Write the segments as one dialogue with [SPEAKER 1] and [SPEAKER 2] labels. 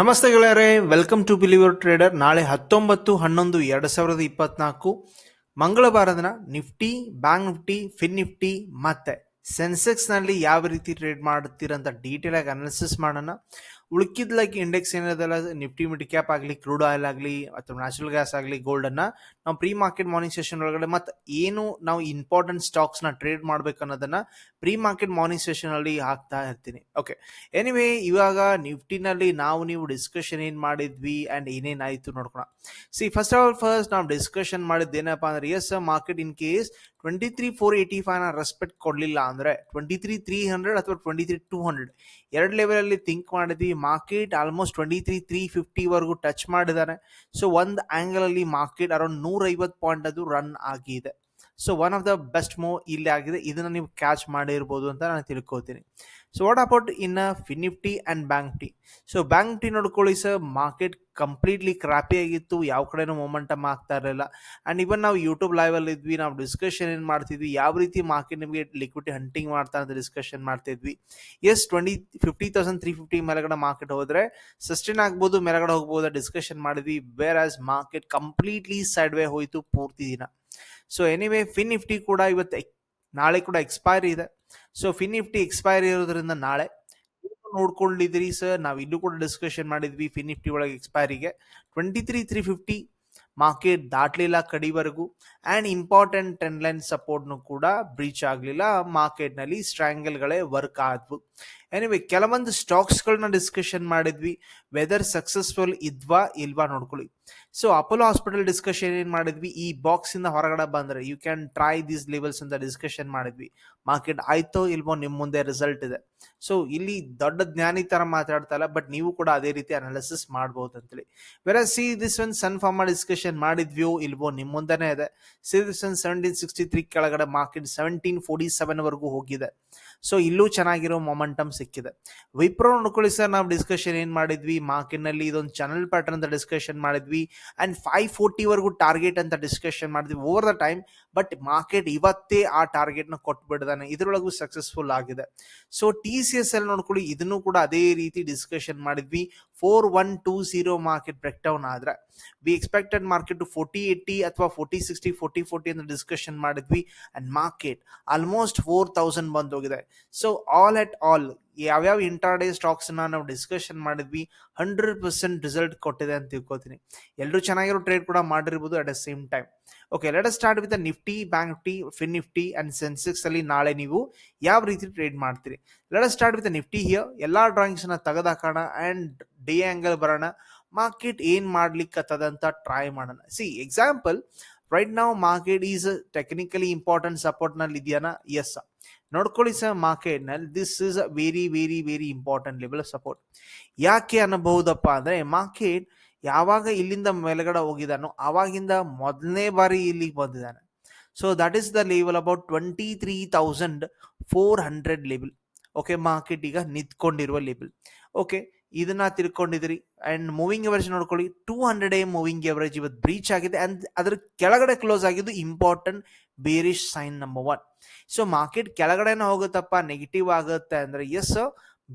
[SPEAKER 1] ನಮಸ್ತೆ ಗೆಳೆಯರೆ welcome to believer trader ನಾಳೆ ಹತ್ತೊಂಬತ್ತು, ಹನ್ನೊಂದು, ಎರಡು ಸಾವಿರದ ಇಪ್ಪತ್ನಾಲ್ಕು. ಮಂಗಳವಾರ ದಿನ Nifty, bank Nifty, fin Nifty ಮತ್ತೆ ಸೆನ್ಸೆಕ್ಸ್ನಲ್ಲಿ ಯಾವ ರೀತಿ ಟ್ರೇಡ್ ಮಾಡ್ತೀರಂತ ಡೀಟೇಲ್ ಆಗಿ ಅನಾಲಿಸಿಸ್ ಮಾಡೋಣ. ಉಳ್ಕಿದ್ ಇಂಡೆಕ್ಸ್ ಏನಿದೆಲ್ಲ ನಿಫ್ಟಿ ಮಿಡ್ ಕ್ಯಾಪ್ ಆಗಲಿ ಕ್ರೂಡ್ ಆಯಿಲ್ ಆಗಲಿ, ಅಥವಾ ನ್ಯಾಚುರಲ್ ಗ್ಯಾಸ್ ಆಗಲಿ ಗೋಲ್ಡ್ ಅನ್ನ ನಾವು ಪ್ರೀ ಮಾರ್ಕೆಟ್ ಮಾರ್ನಿಂಗ್ ಸೆಷನ್ ಒಳಗಡೆ ಮತ್ತೆ ಏನು ನಾವು ಇಂಪಾರ್ಟೆಂಟ್ ಸ್ಟಾಕ್ಸ್ನ ಟ್ರೇಡ್ ಮಾಡ್ಬೇಕು ಅನ್ನೋದನ್ನ ಪ್ರೀ ಮಾರ್ಕೆಟ್ ಮಾರ್ನಿಂಗ್ ಸೆಷನ್ ಅಲ್ಲಿ ಹಾಕ್ತಾ ಇರ್ತೀನಿ. ಓಕೆ ಎನಿವೇ ಇವಾಗ ನಿಫ್ಟಿನಲ್ಲಿ ನಾವು ನೀವು ಡಿಸ್ಕಷನ್ ಏನು ಮಾಡಿದ್ವಿ ಅಂಡ್ ಏನೇನಾಯ್ತು ನೋಡ್ಕೋಣ see first of all first ನಾವು ಡಿಸ್ಕಷನ್ ಮಾಡಿದ್ದೇನಪ್ಪ ಅಂದ್ರೆ as market in case twenty three four eighty ಫೈವ್ನ respect ಕೊಡ್ಲಿಲ್ಲ ಅಂದ್ರೆ ಟ್ವೆಂಟಿ ತ್ರೀ ತ್ರೀ ಹಂಡ್ರೆಡ್ ಅಥವಾ ಟ್ವೆಂಟಿ ತ್ರೀ ಟೂ ಹಂಡ್ರೆಡ್ ಎರಡು ಲೆವೆಲಲ್ಲಿ ಥಿಂಕ್ ಮಾಡಿದ್ವಿ market almost twenty three three fifty ವರೆಗೂ ಟಚ್ ಮಾಡಿದ್ದಾರೆ ಸೊ ಒಂದು ಆಂಗಲ್ ಅಲ್ಲಿ ಮಾರ್ಕೆಟ್ ಅರೌಂಡ್ ನೂರ ಐವತ್ತು ಪಾಯಿಂಟ್ ಅದು ರನ್ ಆಗಿದೆ. So one of the best move ಇಲ್ಲಿ ಆಗಿದೆ. ಇದನ್ನ ನೀವು ಕ್ಯಾಚ್ ಮಾಡಿರ್ಬೋದು ಅಂತ ನಾನು ತಿಳ್ಕೊತೀನಿ so what about in Fin Nifty and bank T so bank T ನೋಡ್ಕೊಳ್ಳಿ ಸರ್ ಮಾರ್ಕೆಟ್ ಕಂಪ್ಲೀಟ್ಲಿ ಕ್ರಾಪಿ ಆಗಿತ್ತು. ಯಾವ ಕಡೆನೂ ಮೊಮೆಂಟಮ್ ಆಗ್ತಾ ಇರಲಿಲ್ಲ. ಆ್ಯಂಡ್ ಇವನ್ ನಾವು ಯೂಟ್ಯೂಬ್ ಲೈವ್ ಅಲ್ಲಿ ಇದ್ವಿ, ನಾವು ಡಿಸ್ಕಷನ್ ಏನು ಮಾಡ್ತಿದ್ವಿ, ಯಾವ ರೀತಿ ಮಾರ್ಕೆಟ್ ನಿಮಗೆ ಲಿಕ್ವಿಡಿಟಿ ಹಂಟಿಂಗ್ ಮಾಡ್ತಾ ಅಂತ ಡಿಸ್ಕಷನ್ ಮಾಡ್ತಿದ್ವಿ. As twenty fifty thousand three fifty ಮೇಲೆಗಡೆ ಮಾರ್ಕೆಟ್ ಹೋದರೆ ಸಸ್ಟೈನ್ ಆಗ್ಬೋದು, ಮೇಲೆಗಡೆ ಹೋಗ್ಬೋದು ಡಿಸ್ಕಷನ್ ಮಾಡಿದ್ವಿ. Whereas market completely side way ಹೋಯಿತು ಪೂರ್ತಿ ದಿನ. ಸೊ ಎನಿವೇ ಫಿನ್ ನಿಫ್ಟಿ ಕೂಡ ಇವತ್ತು ನಾಳೆ ಕೂಡ ಎಕ್ಸ್ಪೈರಿ ಇದೆ. ಸೊ ಫಿನಿಫ್ಟಿ ಎಕ್ಸ್ಪೈರ್ ಇರೋದ್ರಿಂದ ನಾಳೆ. ನೋಡ್ಕೊಂಡಿದ್ರಿ ಸರ್ ನಾವು ಇಲ್ಲೂ ಕೂಡ ಡಿಸ್ಕಷನ್ ಮಾಡಿದ್ವಿ ಫಿನಿಫ್ಟಿ ನಿಫ್ಟಿ ಒಳಗೆ ಎಕ್ಸ್ಪೈರಿಗೆ twenty three three fifty market ದಾಟ್ಲಿಲ್ಲ ಕಡಿವರೆಗೂ. ಆ್ಯಂಡ್ ಇಂಪಾರ್ಟೆಂಟ್ ಟ್ರೆಂಡ್ ಲೈನ್ ಸಪೋರ್ಟ್ನು ಕೂಡ ಬ್ರೀಚ್ ಆಗಲಿಲ್ಲ. ಮಾರ್ಕೆಟ್ನಲ್ಲಿ ಸ್ಟ್ರ್ಯಾಂಗಲ್ಗಳೇ ವರ್ಕ್ ಆದ್ವು. ಎನಿವೆ ಕೆಲವೊಂದು ಸ್ಟಾಕ್ಸ್ಗಳನ್ನ ಡಿಸ್ಕಷನ್ ಮಾಡಿದ್ವಿ. ವೆದರ್ ಸಕ್ಸಸ್ಫುಲ್ ಇದ್ವಾ ಇಲ್ವಾ ನೋಡ್ಕೊಳ್ಳಿ. ಸೊ ಅಪೋಲೋ ಹಾಸ್ಪಿಟಲ್ ಡಿಸ್ಕಷನ್ ಏನು ಮಾಡಿದ್ವಿ? ಈ ಬಾಕ್ಸ್ ಇಂದ ಹೊರಗಡೆ ಬಂದ್ರೆ you can try these levels ಅಂತ ಡಿಸ್ಕಷನ್ ಮಾಡಿದ್ವಿ. ಮಾರ್ಕೆಟ್ ಆಯ್ತೋ ಇಲ್ವೋ ನಿಮ್ಮ ಮುಂದೆ ರಿಸಲ್ಟ್ ಇದೆ. ಸೊ ಇಲ್ಲಿ ದೊಡ್ಡ ಜ್ಞಾನಿ ತರ ಮಾತಾಡ್ತಾ ಬಟ್ ನೀವು ಕೂಡ ಅದೇ ರೀತಿ ಅನಾಲಿಸಿಸ್ ಮಾಡಬಹುದು ಅಂತೇಳಿ. Where see this one Sun Pharma discussion ಮಾಡಿದ್ವಿಯೋ ಇಲ್ವೋ ನಿಮ್ಮ ಮುಂದೆನೆ ಇದೆ. See this one seventeen sixty three ಕೆಳಗಡೆ ಮಾರ್ಕೆಟ್ ಸೆವೆಂಟೀನ್ ಫೋರ್ಟಿ ಸೆವೆನ್ ವರೆಗೂ ಹೋಗಿದೆ. ಸೊ ಇಲ್ಲೂ ಚೆನ್ನಾಗಿರೋ ಮೊಮೆಂಟಮ್ ಸಿಕ್ಕಿದೆ. ವಿಪ್ರೋ ನೋಡ್ಕೊಳ್ಳಿ ಸರ್ ನಾವು ಡಿಸ್ಕಷನ್ ಏನು ಮಾಡಿದ್ವಿ? ಮಾರ್ಕೆಟ್ನಲ್ಲಿ ಇದೊಂದು ಚಾನಲ್ ಪ್ಯಾಟರ್ನ್ ಅಂತ ಡಿಸ್ಕಷನ್ ಮಾಡಿದ್ವಿ. ಅಂಡ್ ಫೈವ್ ಫೋರ್ಟಿ ವರೆಗೂ ಟಾರ್ಗೆಟ್ ಅಂತ ಡಿಸ್ಕಷನ್ ಮಾಡಿದ್ವಿ over the time but market ಇವತ್ತೇ ಆ ಟಾರ್ಗೆಟ್ನ ಕೊಟ್ಬಿಡ್ದಾನೆ. ಇದ್ರೊಳಗೂ ಸಕ್ಸಸ್ಫುಲ್ ಆಗಿದೆ. So T C S L ನೋಡ್ಕೊಳ್ಳಿ, ಇದನ್ನು ಕೂಡ ಅದೇ ರೀತಿ ಡಿಸ್ಕಷನ್ ಮಾಡಿದ್ವಿ. Four one two zero market break down ಆದ್ರೆ we expected market forty eighty ಅಥವಾ ಫೋರ್ಟಿ ಸಿಕ್ಸ್ಟಿ ಫೋರ್ಟಿ ಫೋರ್ಟಿ ಅಂತ ಡಿಸ್ಕಷನ್ ಮಾಡಿದ್ವಿ and market almost four thousand ಬಂದೋಗಿದೆ so all at all ಯಾವ್ಯಾವ ಇಂಟ್ರಾಡೇ ಸ್ಟಾಕ್ಸ್ ನಾವು ಡಿಸ್ಕಷನ್ ಮಾಡಿದ್ವಿ ಹಂಡ್ರೆಡ್ ಪರ್ಸೆಂಟ್ ರಿಸಲ್ಟ್ ಕೊಟ್ಟಿದೆ ಅಂತ ತಿಳ್ಕೊತೀನಿ. ಎಲ್ಲರೂ ಚೆನ್ನಾಗಿರೋ ಟ್ರೇಡ್ ಕೂಡ ಮಾಡಿರ್ಬೋದು at a same time okay let start with Nifty bank Nifty Fin Nifty and Sensex ಅಲ್ಲಿ ನಾಳೆ ನೀವು ಯಾವ ರೀತಿ ಟ್ರೇಡ್ ಮಾಡ್ತೀರಿ? Let start with Nifty here ಎಲ್ಲಾ ಡ್ರಾಯಿಂಗ್ಸ್ನ ತೆಗೆದಾಕೋಣ ಅಂಡ್ ಡೇ ಆಂಗಲ್ ಬರೋಣ. ಮಾರ್ಕೆಟ್ ಏನ್ ಮಾಡ್ಲಿಕ್ಕತ್ತದ ಅಂತ ಟ್ರೈ ಮಾಡೋಣ. ಸಿ ಎಕ್ಸಾಂಪಲ್ ರೈಟ್ ನಾವು ಮಾರ್ಕೆಟ್ ಈಸ್ ಟೆಕ್ನಿಕಲಿ ಇಂಪಾರ್ಟೆಂಟ್ ಸಪೋರ್ಟ್ನಲ್ಲಿ ಇದೆಯಾನ ಎಸ್ ನೋಡ್ಕೊಳ್ಳಿ ಸರ್ ಮಾರ್ಕೆಟ್ನಲ್ಲಿ this is a very very very important level support ಯಾಕೆ ಅನ್ನಬಹುದಪ್ಪ ಅಂದ್ರೆ ಮಾರ್ಕೆಟ್ ಯಾವಾಗ ಇಲ್ಲಿಂದ ಮೇಲ್ಗಡೆ ಹೋಗಿದಾನೋ ಆವಾಗಿಂದ ಮೊದಲನೇ ಬಾರಿ ಇಲ್ಲಿಗೆ ಬಂದಿದ್ದಾನೆ. So that is the level about twenty three thousand four hundred level okay market ಈಗ ನಿಂತ್ಕೊಂಡಿರುವ ಲೆವೆಲ್ ಓಕೆ ಇದನ್ನ ತಿಳ್ಕೊಂಡಿದ್ರಿ ಅಂಡ್ ಮೂವಿಂಗ್ ಎವರೇಜ್ ನೋಡ್ಕೊಳ್ಳಿ two hundred a moving average ಇವತ್ತು ಬ್ರೀಚ್ ಆಗಿದೆ. ಅಂಡ್ ಅದ್ರ ಕೆಳಗಡೆ ಕ್ಲೋಸ್ ಆಗಿದ್ದು important bearish sign number one so market ಕೆಳಗಡೆನ ಹೋಗುತ್ತಪ್ಪ ನೆಗೆಟಿವ್ ಆಗುತ್ತೆ ಅಂದ್ರೆ as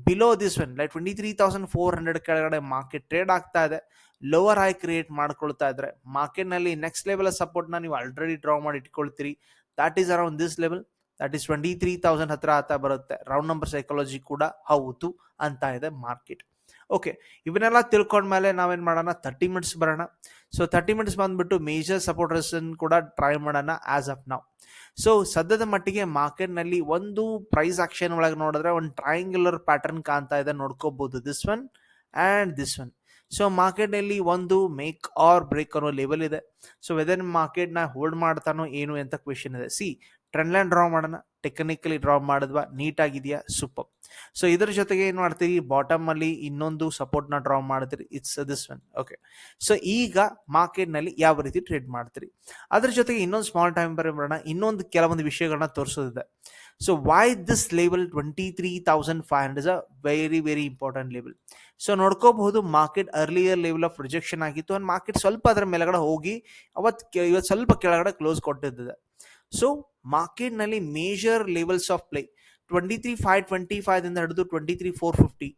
[SPEAKER 1] below this one like twenty three thousand four hundred ಕೆಳಗಡೆ ಮಾರ್ಕೆಟ್ ಟ್ರೇಡ್ ಆಗ್ತಾ ಇದೆ. ಲೋವರ್ ಹೈ ಕ್ರಿಯೇಟ್ ಮಾಡ್ಕೊಳ್ತಾ ಇದ್ರೆ ಮಾರ್ಕೆಟ್ನಲ್ಲಿ ನೆಕ್ಸ್ಟ್ ಲೆವೆಲ್ ಸಪೋರ್ಟ್ನ ನೀವು ಆಲ್ರೆಡಿ ಡ್ರಾ ಮಾಡಿ ಇಟ್ಕೊಳ್ತೀರಿ. That is around this level that is twenty three thousand ಹತ್ರ ಹತ್ರ ಬರುತ್ತೆ. ರೌಂಡ್ ನಂಬರ್ ಸೈಕಾಲಜಿ ಕೂಡ ಹೌದು ಅಂತ ಇದೆ ಮಾರ್ಕೆಟ್ ಓಕೆ ಇವನ್ನೆಲ್ಲ ತಿಳ್ಕೊಂಡ್ಮೇಲೆ ನಾವೇನು ಮಾಡೋಣ? ತರ್ಟಿ ಮಿನಿಟ್ಸ್ ಬರೋಣ. ಸೊ ತರ್ಟಿ ಮಿನಿಟ್ಸ್ ಬಂದ್ಬಿಟ್ಟು ಮೇಜರ್ ಸಪೋರ್ಟರ್ಸನ್ನು ಕೂಡ ಟ್ರೈ ಮಾಡೋಣ ಆ್ಯಸ್ ಆಫ್ ನಾವು ಸೊ ಸದ್ಯದ ಮಟ್ಟಿಗೆ ಮಾರ್ಕೆಟ್ನಲ್ಲಿ ಒಂದು ಪ್ರೈಸ್ ಆಕ್ಷನ್ ಒಳಗೆ ನೋಡಿದ್ರೆ ಒಂದು ಟ್ರಯಾಂಗ್ಯುಲರ್ ಪ್ಯಾಟರ್ನ್ ಕಾಣ್ತಾ ಇದೆ. ನೋಡ್ಕೋಬೋದು this one and this one so ಮಾರ್ಕೆಟ್ನಲ್ಲಿ ಒಂದು ಮೇಕ್ ಆರ್ ಬ್ರೇಕ್ ಅನ್ನೋ ಲೆವೆಲ್ ಇದೆ. ಸೊ ವೆದರ್ ಮಾರ್ಕೆಟ್ನ ಹೋಲ್ಡ್ ಮಾಡ್ತಾನೋ ಏನು ಅಂತ ಕ್ವೆಶನ್ ಇದೆ. ಸಿ ಟ್ರೆಂಡ್ ಲೈನ್ ಡ್ರಾ ಮಾಡೋಣ ಟೆಕ್ನಿಕಲಿ ಡ್ರಾ ಮಾಡಿದ್ವಾ ನೀಟ್ ಆಗಿದೆಯಾ ಸೂಪರ್ ಸೊ ಇದ್ರ ಜೊತೆಗೆ ಏನು ಮಾಡ್ತೀರಿ? ಬಾಟಮ್ ಅಲ್ಲಿ ಇನ್ನೊಂದು ಸಪೋರ್ಟ್ನ ಡ್ರಾ ಮಾಡ್ತೀರಿ it's this one okay so ಈಗ ಮಾರ್ಕೆಟ್ನಲ್ಲಿ ಯಾವ ರೀತಿ ಟ್ರೇಡ್ ಮಾಡ್ತೀರಿ? ಅದ್ರ ಜೊತೆಗೆ ಇನ್ನೊಂದು ಸ್ಮಾಲ್ ಟೈಮ್ ಬರೋಣ. ಇನ್ನೊಂದು ಕೆಲವೊಂದು ವಿಷಯಗಳನ್ನ ತೋರಿಸೋದಿದೆ. So why this level twenty three thousand five hundred a very very important level so ನೋಡ್ಕೋಬಹುದು market earlier level of rejection ಆಗಿತ್ತು. ಅಂಡ್ ಮಾರ್ಕೆಟ್ ಸ್ವಲ್ಪ ಅದರ ಮೇಲೆಗಡೆ ಹೋಗಿ ಅವತ್ತು ಇವತ್ತು ಸ್ವಲ್ಪ ಕೆಳಗಡೆ ಕ್ಲೋಸ್ ಕೊಟ್ಟಿದ್ದಿದೆ. ಸೊ ಮಾರ್ಕೆಟ್ನಲ್ಲಿ major levels of play twenty three five twenty five ಇಂದ ಹಿಡಿದು twenty three four fifty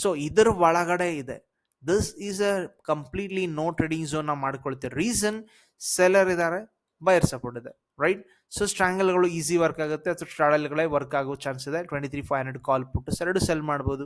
[SPEAKER 1] so ಇದರ ಒಳಗಡೆ ಇದೆ. This is a completely no trading zone ನಾವು ಮಾಡ್ಕೊಳ್ತೀವಿ. ರೀಸನ್ ಸೆಲ್ಲರ್ ಇದ್ದಾರೆ ಬಯರ್ ಸಪೋರ್ಟ್ ಇದೆ ರೈಟ್ ಸೊ ಸ್ಟ್ರಾಂಗಲ್ಗಳು ಈಸಿ ವರ್ಕ್ ಆಗುತ್ತೆ, ಅಥವಾ ಸ್ಟ್ರಾಡಲ್ಗಳೇ ವರ್ಕ್ ಆಗೋ ಚಾನ್ಸ್ ಇದೆ. Twenty three five hundred call put ಎರಡು ಸೆಲ್ ಮಾಡ್ಬೋದು.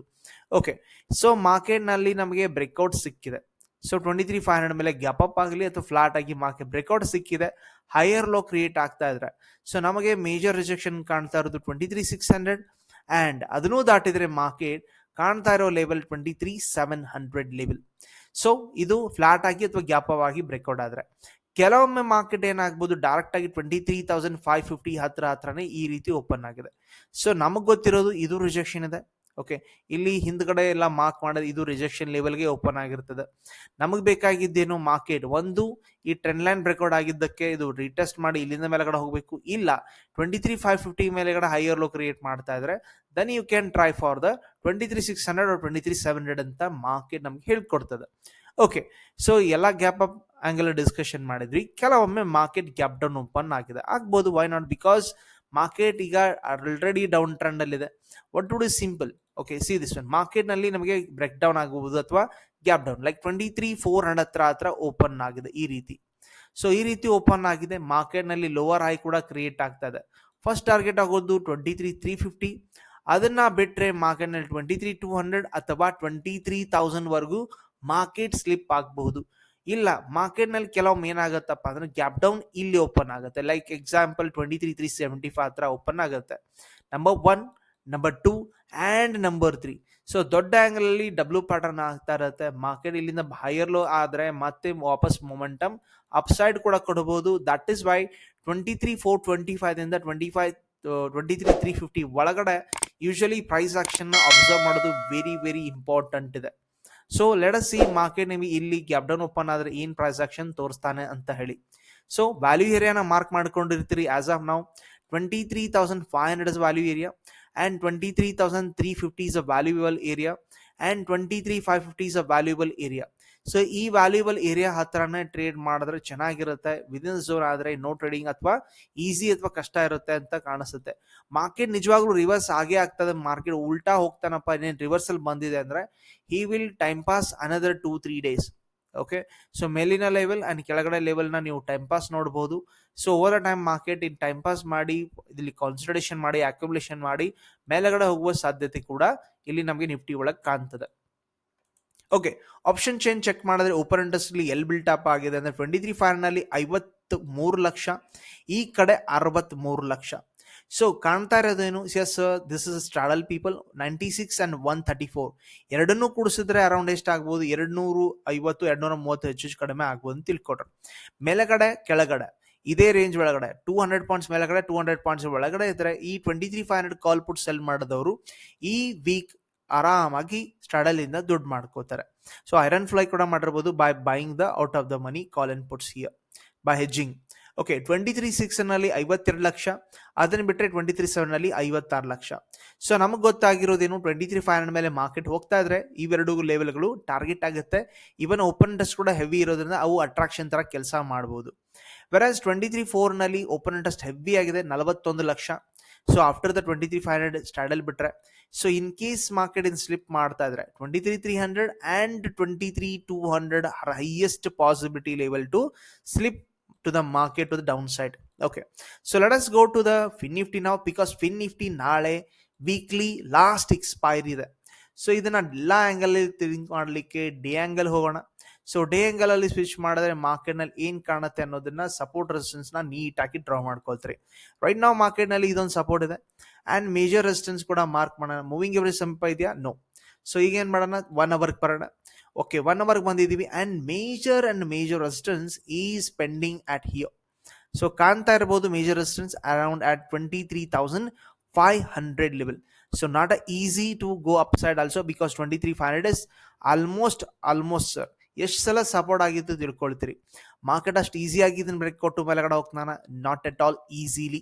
[SPEAKER 1] ಓಕೆ ಸೊ ಮಾರ್ಕೆಟ್ನಲ್ಲಿ ನಮಗೆ ಬ್ರೇಕ್ಔಟ್ ಸಿಕ್ಕಿದೆ. So twenty three five hundred ಮೇಲೆ ಗ್ಯಾಪ್ ಅಪ್ ಆಗಲಿ ಅಥವಾ ಫ್ಲಾಟ್ ಆಗಿ ಮಾರ್ಕೆಟ್ ಬ್ರೇಕ್ಔಟ್ ಸಿಕ್ಕಿದೆ. ಹೈಯರ್ ಲೋ ಕ್ರಿಯೇಟ್ ಆಗ್ತಾ ಇದ್ರೆ. ಸೊ ನಮಗೆ ಮೇಜರ್ ರಿಜೆಕ್ಷನ್ ಕಾಣ್ತಾ ಇರೋದು twenty three six hundred and ಅದನ್ನೂ ದಾಟಿದರೆ ಮಾರ್ಕೆಟ್ ಕಾಣ್ತಾ ಇರೋ level twenty three seven hundred level so ಇದು ಫ್ಲಾಟ್ ಆಗಿ ಅಥವಾ ಗ್ಯಾಪ್ ಅಪ್ ಆಗಿ ಬ್ರೇಕ್ಔಟ್ ಆದರೆ. ಕೆಲವೊಮ್ಮೆ ಮಾರ್ಕೆಟ್ ಏನಾಗ್ಬೋದು ಡೈರೆಕ್ಟ್ ಆಗಿ twenty three thousand five fifty ಹತ್ರ ಹತ್ರನೇ ಈ ರೀತಿ ಓಪನ್ ಆಗಿದೆ. ಸೊ ನಮಗೆ ಗೊತ್ತಿರೋದು ಇದು ರಿಜೆಕ್ಷನ್ ಇದೆ. ಓಕೆ ಇಲ್ಲಿ ಹಿಂದ್ಗಡೆ ಎಲ್ಲ ಮಾರ್ಕ್ ಮಾಡೋದು ಇದು ರಿಜೆಕ್ಷನ್ ಲೆವೆಲ್ಗೆ ಓಪನ್ ಆಗಿರ್ತದೆ. ನಮಗೆ ಬೇಕಾಗಿದ್ದೇನು ಮಾರ್ಕೆಟ್ ಒಂದು, ಈ ಟ್ರೆಂಡ್ ಲೈನ್ ಬ್ರೇಕ್ಔಟ್ ಆಗಿದ್ದಕ್ಕೆ ಇದು ರಿಟೆಸ್ಟ್ ಮಾಡಿ ಇಲ್ಲಿಂದ ಮೇಲೆಗಡೆ ಹೋಗಬೇಕು. ಇಲ್ಲ ಟ್ವೆಂಟಿ ತ್ರೀ ಫೈವ್ ಫಿಫ್ಟಿ ಮೇಲೆಗಡೆ ಹೈಯರ್ ಲೋ ಕ್ರಿಯೇಟ್ ಮಾಡ್ತಾ ಇದ್ರೆ then you can try for the twenty three six hundred twenty three seven hundred ಅಂತ ಮಾರ್ಕೆಟ್ ನಮ್ಗೆ ಹೇಳ್ಕೊಡ್ತದೆ. ಓಕೆ ಸೊ ಎಲ್ಲ ಗ್ಯಾಪ್ ಅಪ್ ಆಂಗಲ್ ಡಿಸ್ಕಷನ್ ಮಾಡಿದ್ವಿ. ಕೆಲವೊಮ್ಮೆ ಮಾರ್ಕೆಟ್ ಗ್ಯಾಪ್ ಡೌನ್ ಓಪನ್ ಆಗಿದೆ. ಆಗ್ಬೋದು ವೈ ನಾಟ್ ಬಿಕಾಸ್ ಮಾರ್ಕೆಟ್ ಈಗ ಆಲ್ರೆಡಿ ಡೌನ್ ಟ್ರೆಂಡ್ ಅಲ್ಲಿದೆ. What to is simple okay see this one ಮಾರ್ಕೆಟ್ನಲ್ಲಿ ನಮಗೆ ಬ್ರೇಕ್ ಡೌನ್ ಆಗಬಹುದು ಅಥವಾ gap down like twenty three four hundred ಹತ್ರ ಹತ್ರ ಓಪನ್ ಆಗಿದೆ ಈ ರೀತಿ. ಸೊ ಈ ರೀತಿ ಓಪನ್ ಆಗಿದೆ. ಮಾರ್ಕೆಟ್ನಲ್ಲಿ ಲೋವರ್ ಹೈ ಕೂಡ ಕ್ರಿಯೇಟ್ ಆಗ್ತಾ ಇದೆ. ಫಸ್ಟ್ ಟಾರ್ಗೆಟ್ ಆಗೋದು ಟ್ವೆಂಟಿ ತ್ರೀ ತ್ರೀ ಫಿಫ್ಟಿ ಅದನ್ನ ಬಿಟ್ಟರೆ ಮಾರ್ಕೆಟ್ನಲ್ಲಿ ಟ್ವೆಂಟಿ ತ್ರೀ ಟೂ ಹಂಡ್ರೆಡ್ ಅಥವಾ ಟ್ವೆಂಟಿ ತ್ರೀ ತೌಸಂಡ್ ವರೆಗೂ ಮಾರ್ಕೆಟ್ ಸ್ಲಿಪ್ ಆಗಬಹುದು. ಇಲ್ಲ ಮಾರ್ಕೆಟ್ನಲ್ಲಿ ಕೆಲವೊಮ್ಮೆ ಏನಾಗುತ್ತಪ್ಪ ಅಂದ್ರೆ ಗ್ಯಾಪ್ ಡೌನ್ ಇಲ್ಲಿ ಓಪನ್ ಆಗುತ್ತೆ. Like example twenty three three seventy five ಹತ್ರ ಓಪನ್ ಆಗುತ್ತೆ. Number one number two and number three so ದೊಡ್ಡ ಆಂಗಲ್ ಅಲ್ಲಿ ಡಬ್ಲ್ಯೂ ಪ್ಯಾಟರ್ನ್ ಆಗ್ತಾ ಇರುತ್ತೆ. ಮಾರ್ಕೆಟ್ ಇಲ್ಲಿಂದ ಹೈಯರ್ ಲೋ ಆದರೆ ಮತ್ತೆ ವಾಪಸ್ ಮೊಮೆಂಟಮ್ ಅಪ್ಸೈಡ್ ಕೂಡ ಕೊಡಬಹುದು that is why twenty three four twenty ಫೈವ್ದಿಂದ twenty five twenty three three fifty ಒಳಗಡೆ ಯೂಶಲಿ ಪ್ರೈಸ್ ಆಕ್ಷನ್ ಅಬ್ಸರ್ವ್ ಮಾಡೋದು ವೆರಿ ವೆರಿ ಇಂಪಾರ್ಟೆಂಟ್ ಇದೆ. ಸೊ ಲೆಟ್ ಸಿ ಮಾರ್ಕೆಟ್ ನಿಮಗೆ ಇಲ್ಲಿ ಗ್ಯಾಪ್ ಡೌನ್ ಓಪನ್ ಆದರೆ ಏನು ಪ್ರೈಸ್ ಆಕ್ಷನ್ ತೋರಿಸ್ತಾನೆ ಅಂತ ಹೇಳಿ. ಸೊ ವ್ಯಾಲ್ಯೂ ಏರಿಯಾನ ಮಾರ್ಕ್ ಮಾಡ್ಕೊಂಡಿರ್ತೀರಿ ಆಸ್ ಆಫ್ ನಾವು twenty three thousand five hundred value area and twenty three thousand three area and a valuable area and twenty three five fifty is valuable area so ಈ valuable area ಹತ್ರನೇ trade ಮಾಡಿದ್ರೆ ಚೆನ್ನಾಗಿರುತ್ತೆ. Within zone ಆದರೆ no trading ಅಥವಾ easy ಅಥವಾ ಕಷ್ಟ ಇರುತ್ತೆ ಅಂತ ಕಾಣಿಸುತ್ತೆ. ಮಾರ್ಕೆಟ್ ನಿಜವಾಗ್ಲೂ ರಿವರ್ಸ್ ಆಗೇ ಆಗ್ತದೆ. ಮಾರ್ಕೆಟ್ ಉಲ್ಟಾ ಹೋಗ್ತಾನಪ್ಪ. ಇನ್ನೇನು ರಿವರ್ಸಲ್ ಬಂದಿದೆ ಅಂದರೆ he will time pass another two three days okay so ಮೇಲಿನ ಲೆವೆಲ್ ಅಂಡ್ ಕೆಳಗಡೆ ಲೆವೆಲ್ನ ನೀವು ಟೈಮ್ ಪಾಸ್ ನೋಡಬಹುದು so over a time market in time pass ಮಾಡಿ, ಇಲ್ಲಿ ಕಾನ್ಸಂಟ್ರೇಷನ್ ಮಾಡಿ ಅಕ್ಯುಮುಲೇಷನ್ ಮಾಡಿ, ಮೇಲೆಗಡೆ ಹೋಗುವ ಸಾಧ್ಯತೆ ಕೂಡ ಇಲ್ಲಿ ನಮಗೆ ನಿಫ್ಟಿ ಒಳಗೆ ಕಾಣ್ತದೆ. ಓಕೆ ಆಪ್ಷನ್ ಚೇಂಜ್ ಚೆಕ್ ಮಾಡಿದ್ರೆ ಓಪನ್ ಇಂಟ್ರೆಸ್ಟ್ಲಿ ಎಲ್ ಬಿಲ್ಟ್ ಅಪ್ ಆಗಿದೆ. ಅಂದ್ರೆ ಟ್ವೆಂಟಿ ತ್ರೀ ಫೈವ್ನಲ್ಲಿ ಐವತ್ತು ಮೂರು ಲಕ್ಷ, ಈ ಕಡೆ ಅರವತ್ತ್ ಮೂರು ಲಕ್ಷ. ಸೊ ಕಾಣ್ತಾ ಇರೋದೇನು? As this is straddle people ninety six and one thirty four ಎರಡನ್ನೂ ಕೂಡಿಸಿದ್ರೆ ಅರೌಂಡ್ ಎಷ್ಟು ಆಗ್ಬೋದು? ಎರಡು ನೂರು ಐವತ್ತು ಎರಡು ನೂರ ಮೂವತ್ತು ಹೆಚ್ಚು ಹೆಚ್ಚು ಕಡಿಮೆ ಆಗ್ಬೋದು ಅಂತ ತಿಳ್ಕೊಟ್ರು. ಮೇಲೆಗಡೆ, ಕೆಳಗಡೆ. ಇದೇ ರೇಂಜ್ ಒಳಗಡೆ. ಟೂ ಹಂಡ್ರೆಡ್ ಪಾಯಿಂಟ್ಸ್ ಮೇಲೆಗಡೆ ಟೂ ಹಂಡ್ರೆಡ್ ಪಾಯಿಂಟ್ಸ್ ಒಳಗಡೆ ಇದ್ರೆ ಈ twenty three five hundred call put sell ಮಾಡಿದವರು ಈ ವೀಕ್ ಆರಾಮಾಗಿ ಸ್ಟ್ರಾಡಲಿಂದ ದುಡ್ಡು ಮಾಡ್ಕೋತಾರೆ. ಸೊ ಐರನ್ ಫ್ಲೈ ಕೂಡ ಮಾಡಿರ್ಬೋದು by buying the out of the money call and puts here by hedging okay twenty three ಸಿಕ್ಸ್ನಲ್ಲಿ ಐವತ್ತೆರಡು ಲಕ್ಷ. ಅದನ್ನ ಬಿಟ್ಟರೆ ಟ್ವೆಂಟಿ ತ್ರೀ ಸೆವೆನ್ನಲ್ಲಿ ಐವತ್ತಾರು ಲಕ್ಷ. ಸೊ ನಮಗೆ ಗೊತ್ತಾಗಿರೋದೇನು ಟ್ವೆಂಟಿ ತ್ರೀ ಫೈವ್ ಮೇಲೆ ಮಾರ್ಕೆಟ್ ಹೋಗ್ತಾ ಇದ್ರೆ ಇವೆರಡು ಲೆವೆಲ್ಗಳು ಟಾರ್ಗೆಟ್ ಆಗುತ್ತೆ. ಇವನ್ ಓಪನ್ ಇಂಟ್ರೆಸ್ಟ್ ಕೂಡ ಹೆವಿ ಇರೋದ್ರಿಂದ ಅವು ಅಟ್ರಾಕ್ಷನ್ ತರ ಕೆಲಸ ಮಾಡಬಹುದು ವೆರಾಸ್ ಟ್ವೆಂಟಿ ತ್ರೀ ಫೋರ್ನಲ್ಲಿ ಓಪನ್ ಇಂಟ್ರೆಸ್ಟ್ ಹೆವಿ ಆಗಿದೆ, ನಲವತ್ತೊಂದು lakh. So after the twenty three five hundred straddle ಬಿಟ್ರೆ. So in case market in slip ಮಾಡ್ತಾ ಇದ್ರೆ twenty three three hundred and twenty three two hundred highest possibility level to slip to the market, to the downside. Okay. So, let us go to the fin nifty now, because fin nifty ನಾಳೆ weekly last ಎಕ್ಸ್ಪೈರಿ ಇದೆ so ಇದನ್ನ ಎಲ್ಲ angle think ಮಾಡಲಿಕ್ಕೆ day angle ಹೋಗೋಣ so day angle ಅಲ್ಲಿ switch ಮಾಡಿದ್ರೆ ಮಾರ್ಕೆಟ್ನಲ್ಲಿ ಏನ್ ಕಾಣುತ್ತೆ ಅನ್ನೋದನ್ನ ಸಪೋರ್ಟ್ ರೆಸಿಸ್ಟೆನ್ಸ್ನ ನೀಟ್ ಆಗಿ ಡ್ರಾ ಮಾಡ್ಕೊಳ್ತೀರಿ ರೈಟ್ ನಾವು ಮಾರ್ಕೆಟ್ನಲ್ಲಿ ಇದೊಂದು ಸಪೋರ್ಟ್ ಇದೆ ಅಂಡ್ ಮೇಜರ್ ರೆಸಿಸ್ಟೆನ್ಸ್ ಕೂಡ ಮಾರ್ಕ್ ಮಾಡೋಣ ಮೂವಿಂಗ್ ಎವರೇಜ್ ಸಂಪ ಇದೆಯಾ ನೋ ಸೊ ಈಗ ಏನ್ ಮಾಡೋಣ ಒನ್ ಅವರ್ಗೆ ಬರೋಣ ಓಕೆ ಒನ್ ಅವರ್ಗೆ ಬಂದಿದ್ದೀವಿ and major and major resistance is pending at here so ಕಾಣ್ತಾ ಇರ್ಬೋದು major resistance around at twenty three thousand five hundred level so not a easy to go up side also because twenty three five hundred is almost almost sir ಎಷ್ಟು ಸಲ support ಆಗಿತ್ತು ತಿಳ್ಕೊಳ್ತೀರಿ. Market ಅಷ್ಟು easy ಆಗಿ ಇದನ್ನ break ಕೊಟ್ಟು ಮೇಲೆಗಡೆ ಹೋಗ್ತಾನ? Not at all easily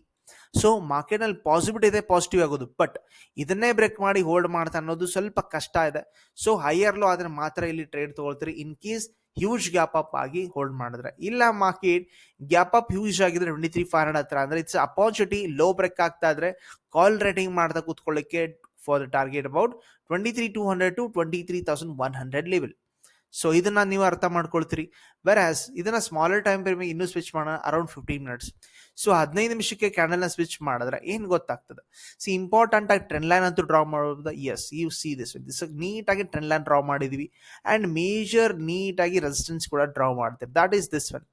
[SPEAKER 1] so ಮಾರ್ಕೆಟ್ನಲ್ಲಿ ಪಾಸಿಬಿಟಿ ಇದೆ ಪಾಸಿಟಿವ್ ಆಗೋದು. ಬಟ್ ಇದನ್ನೇ ಬ್ರೇಕ್ ಮಾಡಿ ಹೋಲ್ಡ್ ಮಾಡ್ತಾ ಅನ್ನೋದು ಸ್ವಲ್ಪ ಕಷ್ಟ ಇದೆ. ಸೊ ಹೈಯರ್ ಲೋ ಆದ್ರೆ ಮಾತ್ರ ಇಲ್ಲಿ trade ತಗೊಳ್ತೀರಿ. In case huge gap up ಆಗಿ ಹೋಲ್ಡ್ ಮಾಡಿದ್ರೆ. ಇಲ್ಲ ಮಾರ್ಕೆಟ್ ಗ್ಯಾಪ್ ಅಪ್ ಹ್ಯೂಜ್ ಆಗಿದ್ರೆ ಟ್ವೆಂಟಿ ತ್ರೀ ಫೈವ್ ಹಂಡ್ರೆಡ್ ಹತ್ರ ಅಂದ್ರೆ ಇಟ್ಸ್ ಅಪಾರ್ಚುನಿಟಿ ಲೋ ಬ್ರೇಕ್ ಆಗ್ತಾ ಇದ್ರೆ ಕಾಲ್ ರೇಟಿಂಗ್ ಮಾಡ್ತಾ ಕೂತ್ಕೊಳ್ಳಿಕ್ಕೆ for the target about twenty three two hundred to twenty three thousand one hundred level so ಇದನ್ನ ನೀವು ಅರ್ಥ ಮಾಡ್ಕೊಳ್ತೀರಿ. ವೆರಾಸ್ ಇದನ್ನ ಸ್ಮಾಲರ್ ಟೈಮ್ ಪೀರಿಯಡ್ ಇನ್ನೂ ಸ್ವಿಚ್ ಮಾಡೋಣ ಅರೌಂಡ್ ಫಿಫ್ಟೀನ್ ಮಿನಿಟ್ಸ್ ಸೊ ಹದಿನೈದು ನಿಮಿಷಕ್ಕೆ ಕ್ಯಾಂಡಲ್ನ ಸ್ವಿಚ್ ಮಾಡಿದ್ರೆ ಏನು ಗೊತ್ತಾಗ್ತದೆ? ಸಿ ಇಂಪಾರ್ಟೆಂಟ್ ಆಗಿ ಟ್ರೆಂಡ್ ಲೈನ್ ಅಂತೂ ಡ್ರಾ ಮಾಡೋದ as you see this this ನೀಟಾಗಿ ಟ್ರೆಂಡ್ ಲೈನ್ ಡ್ರಾ ಮಾಡಿದ್ವಿ. ಆ್ಯಂಡ್ ಮೇಜರ್ ನೀಟಾಗಿ ರೆಸಿಸ್ಟೆನ್ಸ್ ಕೂಡ ಡ್ರಾ ಮಾಡ್ತೀವಿ. That is this one